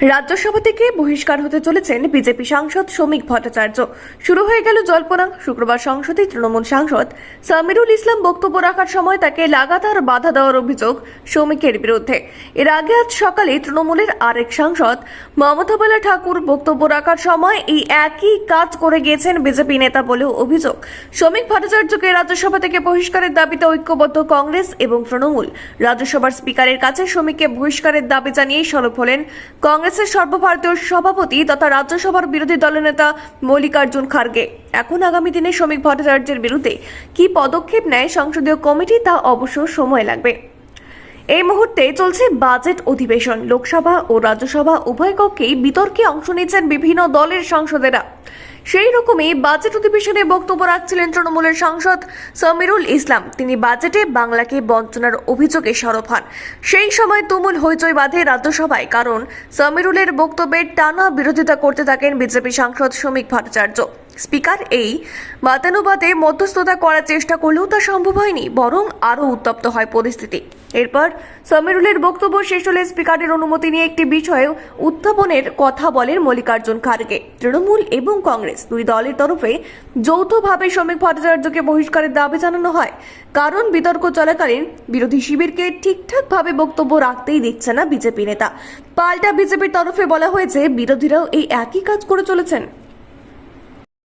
রাজ্যসভা থেকে বহিষ্কার হতে চলেছেন বিজেপি সাংসদ শ্রমিক ভট্টাচার্য। শুরু হয়ে গেল জল্পনা। শুক্রবার সংসদে তৃণমূল সাংসদ সামিরুল ইসলাম বক্তব্য রাখার সময় তাকে লাগাতার বাধা দেওয়ার অভিযোগ শ্রমিকের বিরুদ্ধে। এর আগে আজ সকালে তৃণমূলের আরেক সাংসদ মমতাবালা ঠাকুর বক্তব্য রাখার সময় এই একই কাজ করে গিয়েছেন বিজেপি নেতা বলেও অভিযোগ। শ্রমিক ভট্টাচার্যকে রাজ্যসভা থেকে বহিষ্কারের দাবিতে ঐক্যবদ্ধ কংগ্রেস এবং তৃণমূল। রাজ্যসভার স্পিকারের কাছে শ্রমিককে বহিষ্কারের দাবি জানিয়ে সরব হলেন কংগ্রেসের সর্বভারতীয় সভাপতি তথা রাজ্যসভার বিরোধী দলনেতা মল্লিকার্জুন খার্গে। এখন আগামী দিনে শ্রমিক ভট্টাচার্যের বিরুদ্ধে কি পদক্ষেপ নেয় সংসদীয় কমিটি তা অবশ্য সময় লাগবে। এই মুহূর্তে চলছে বাজেট অধিবেশন। লোকসভা ও রাজ্যসভা উভয় কক্ষেই বিতর্কে অংশ নিচ্ছেন বিভিন্ন দলের সাংসদেরা। সেই রকমই বাজেট অধিবেশনে বক্তব্য রাখছিলেন তৃণমূলের সাংসদ সামিরুল ইসলাম। তিনি বাজেটে বাংলাকে বঞ্চনার অভিযোগে সরব হন। সেই সময় তুমুল হইচই বাঁধে রাজ্যসভায়, কারণ সামিরুলের বক্তব্যের টানা বিরোধিতা করতে থাকেন বিজেপি সাংসদ শ্রমিক ভট্টাচার্য। স্পিকার এই বাতানুবাদে মধ্যস্থতা করার চেষ্টা করলেও তা সম্ভব হয়নি, বরং আরও উত্তপ্ত হয় পরিস্থিতি। এরপর সামিরুলের বক্তব্য শেষ হলে স্পিকারের অনুমতি নিয়ে একটি বিষয়ে উত্থাপনের কথা বলেন মল্লিকার্জুন খার্গে। তৃণমূল এবং কংগ্রেস দুই দলের তরফে যৌথভাবে শ্রমিক ভট্টাচার্যকে বহিষ্কারের দাবি জানানো হয়। কারণ বিতর্ক চলাকালীন বিরোধী শিবিরকে ঠিকঠাকভাবে বক্তব্য রাখতেই দিচ্ছে না বিজেপি নেতা। পাল্টা বিজেপির তরফে বলা হয়েছে, বিরোধীরাও এই একই কাজ করে চলেছেন।